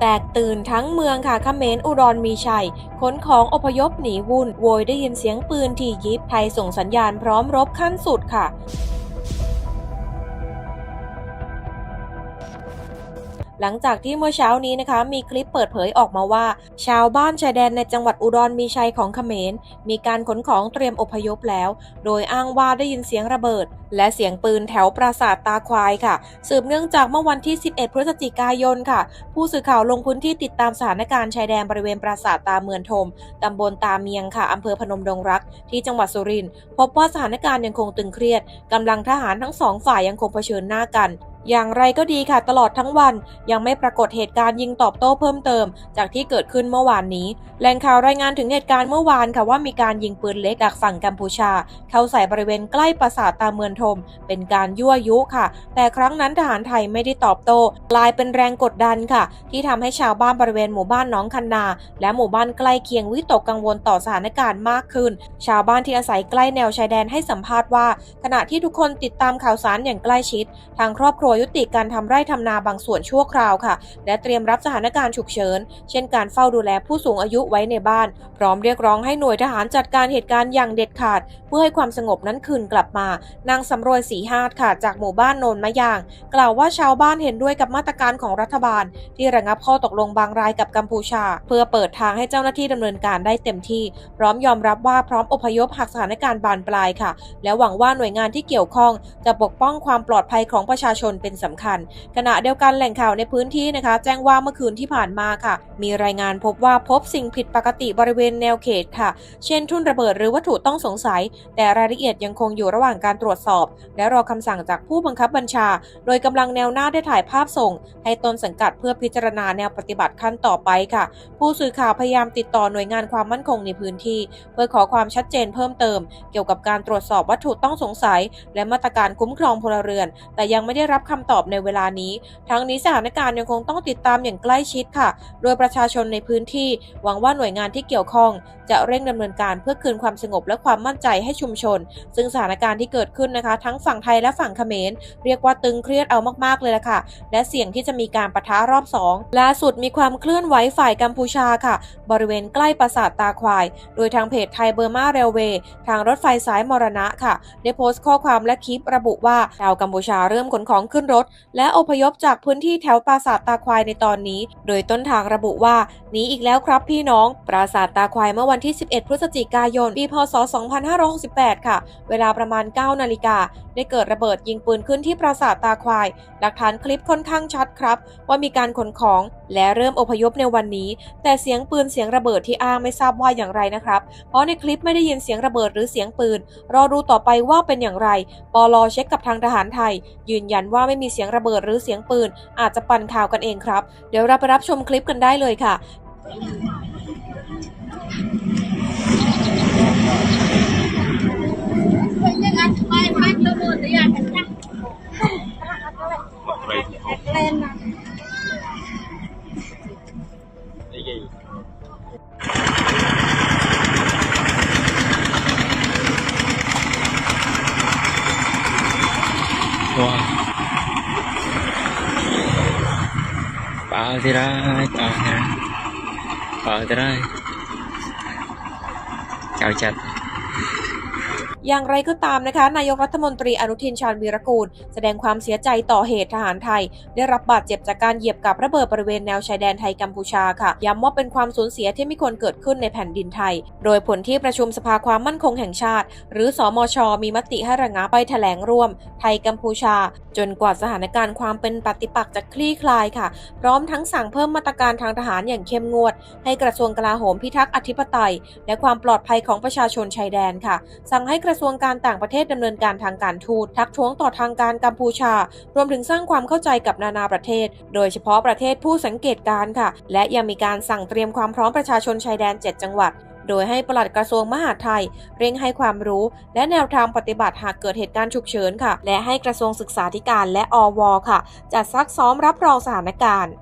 แตกตื่นทั้งเมืองค่ะเขมรอุดรมีชัยขนของอพยพหนีวุ่น โวยได้ยินเสียงปืนที่ยิบไทยส่งสัญญาณพร้อมรบขั้นสุดค่ะ หลังจากที่เมื่อเช้านี้นะคะ มีคลิปเปิดเผยออกมาว่า ชาวบ้านชายแดนในจังหวัดอุดรมีชัยของเขมร มีการขนของเตรียมอพยพแล้ว โดยอ้างว่าได้ยินเสียงระเบิด และเสียงปืนแถวปราสาทตาควายค่ะ สืบเนื่องจากเมื่อวันที่ 11 พฤศจิกายนค่ะ ผู้สื่อข่าวลงพื้นที่ติดตามสถานการณ์ชายแดนบริเวณปราสาทตาเมือนทมตำบลตาเมียงค่ะอำเภอพนมดงรัก ที่จังหวัดสุรินทร์พบว่าสถานการณ์ยังคงตึงเครียดกำลังทหารทั้งสองฝ่ายยังคงเผชิญหน้ากัน อย่างไรก็ดีค่ะตลอดทั้งวันยังไม่ปรากฏเหตุการณ์ยิงตอบโต้เพิ่มเติม จากที่เกิดขึ้นเมื่อวานนี้ แหล่งข่าวรายงานถึงเหตุการณ์เมื่อวานค่ะว่ามีการยิงปืนเล็กจากฝั่งกัมพูชา เข้าใส่บริเวณใกล้ปราสาทตาเมือนทม เป็นการยั่วยุค่ะ แต่ครั้งนั้นทหารไทยไม่ได้ตอบโต้กลายเป็นแรงกดดันค่ะ ที่ทำให้ชาวบ้านบริเวณหมู่บ้านน้องคันนา และหมู่บ้านใกล้เคียงวิตกกังวลต่อสถานการณ์มากขึ้น ชาวบ้านที่อาศัยใกล้แนวชายแดนให้สัมภาษณ์ว่า ขณะที่ทุกคนติดตามข่าวสารอย่างใกล้ชิด ทางครอบครัวยุติการทำไร่ทำนาบางส่วนชั่วคราวค่ะ และเตรียมรับสถานการณ์ฉุกเฉิน เช่นการเฝ้าดูแลผู้สูงอายุไว้ในบ้าน พร้อมเรียกร้องให้หน่วยทหารจัดการเหตุการณ์อย่างเด็ดขาด เพื่อให้ความสงบนั้นคืนกลับมานางสำรวยสีหาดค่ะ จากหมู่บ้านโนนมะยาง กล่าวว่าชาวบ้านเห็นด้วยกับมาตรการของรัฐบาล ที่ระงับข้อตกลงบางรายกับกัมพูชา เพื่อเปิดทางให้เจ้าหน้าที่ดำเนินการได้เต็มที่ พร้อมยอมรับว่าพร้อมอพยพหากสถานการณ์บานปลายค่ะ และหวังว่าหน่วยงานที่เกี่ยวข้องจะปกป้องความปลอดภัยของประชาชนเป็นสำคัญ ขณะเดียวกันแหล่งข่าวในพื้นที่นะคะ แจ้งว่าเมื่อคืนที่ผ่านมาค่ะ มีรายงานพบว่าพบสิ่งผิดปกติบริเวณแนวเขตค่ะ เช่นทุ่นระเบิดหรือวัตถุต้องสงสัย แต่รายละเอียดยังคงอยู่ระหว่างการตรวจสอบ และรอคำสั่งจากผู้บังคับบัญชา โดยกำลังแนวหน้าได้ถ่ายภาพส่ง ให้ต้นสังกัดเพื่อพิจารณาแนวปฏิบัติขั้นต่อไปค่ะ ผู้สื่อข่าวพยายามติดต่อหน่วยงานความมั่นคงในพื้นที่ เพื่อขอความชัดเจนเพิ่มเติม เกี่ยวกับการตรวจสอบวัตถุต้องสงสัย และมาตรการคุ้มครองพลเรือน แต่ยังไม่ได้รับคำตอบในเวลานี้ ทั้งนี้สถานการณ์ยังคงต้องติดตามอย่างใกล้ชิดค่ะ โดยประชาชนในพื้นที่หวังว่าหน่วยงานที่เกี่ยวข้อง จะเร่งดำเนินการเพื่อคืนความสงบและความมั่นใจให้ชุมชน ซึ่งสถานการณ์ที่เกิดขึ้นนะคะ ทั้งฝั่งไทยและฝั่งเขมรเรียกว่าตึงเครียดเอามากๆเลยละค่ะ และเสี่ยงที่จะมีการปะทะรอบ2ล่าสุดมีความเคลื่อนไหวฝ่ายกัมพูชาค่ะ บริเวณใกล้ปราสาทตาควาย โดยทางเพจไทยเบอร์มาเรลเวย์ทางรถไฟสายมรณะค่ะ ได้โพสต์ข้อความและคลิประบุว่าชาวกัมพูชาเริ่มขนของขึ้นรถ และอพยพจากพื้นที่แถวปราสาทตาควายในตอนนี้ โดยต้นทางระบุว่าหนีอีกแล้วครับพี่น้อง ปราสาทตาควายเมื่อวันที่ 11 พฤศจิกายน ปี พศ 2568 ค่ะ เวลาประมาณ 9 นาฬิกา ได้เกิดระเบิดยิงปืนขึ้นที่ปราสาทตาควาย หลักฐานคลิปค่อนข้างชัดครับ ว่ามีการขนของ และเริ่มอพยพในวันนี้ แต่เสียงปืนเสียงระเบิดที่อ้างไม่ทราบว่าอย่างไรนะครับ เพราะในคลิปไม่ได้ยินเสียงระเบิดหรือเสียงปืน รอดูต่อไปว่าเป็นอย่างไร ปลอเช็คกับทางทหารไทย ยืนยันว่าไม่มีเสียงระเบิดหรือเสียงปืน อาจจะปั่นข่าวกันเองครับ เดี๋ยวเราไปรับชมคลิปกันได้เลยค่ะาจะได้เปล่าจะได้เปล่าจะได้เจ้าจัด อย่างไรก็ตามนะคะ นายกรัฐมนตรีอนุทินชาญวีรกูล แสดงความเสียใจต่อเหตุทหารไทย ได้รับบาดเจ็บจากการเหยียบกับระเบิดบริเวณแนวชายแดนไทยกัมพูชาค่ะย้ำว่าเป็นความสูญเสียที่ไม่ควรเกิดขึ้นในแผ่นดินไทย โดยผลที่ประชุมสภาความมั่นคงแห่งชาติ หรือสอมช มีมติให้ระงับไปแถลงร่วม ไทยกัมพูชา จนกว่าสถานการณ์ความเป็นปฏิปักษ์จะคลี่คลายค่ะ พร้อมทั้งสั่งเพิ่มมาตรการทางทหารอย่างเข้มงวด ให้กระทรวงกลาโหมพิทักษ์อธิปไตย และความปลอดภัยของประชาชนชายแดนค่ะ สั่งให้กระทรวงการต่างประเทศดำเนินการทางการทูตทักท้วงต่อทางการกัมพูชา รวมถึงสร้างความเข้าใจกับนานาประเทศ โดยเฉพาะประเทศผู้สังเกตการค่ะ และยังมีการสั่งเตรียมความพร้อมประชาชนชายแดน 7 จังหวัด โดยให้ปลัดกระทรวงมหาดไทย เร่งให้ความรู้ และแนวทางปฏิบัติหากเกิดเหตุการณ์ฉุกเฉินค่ะ และให้กระทรวงศึกษาธิการและอวค่ะจัดซักซ้อมรับรองสถานการณ์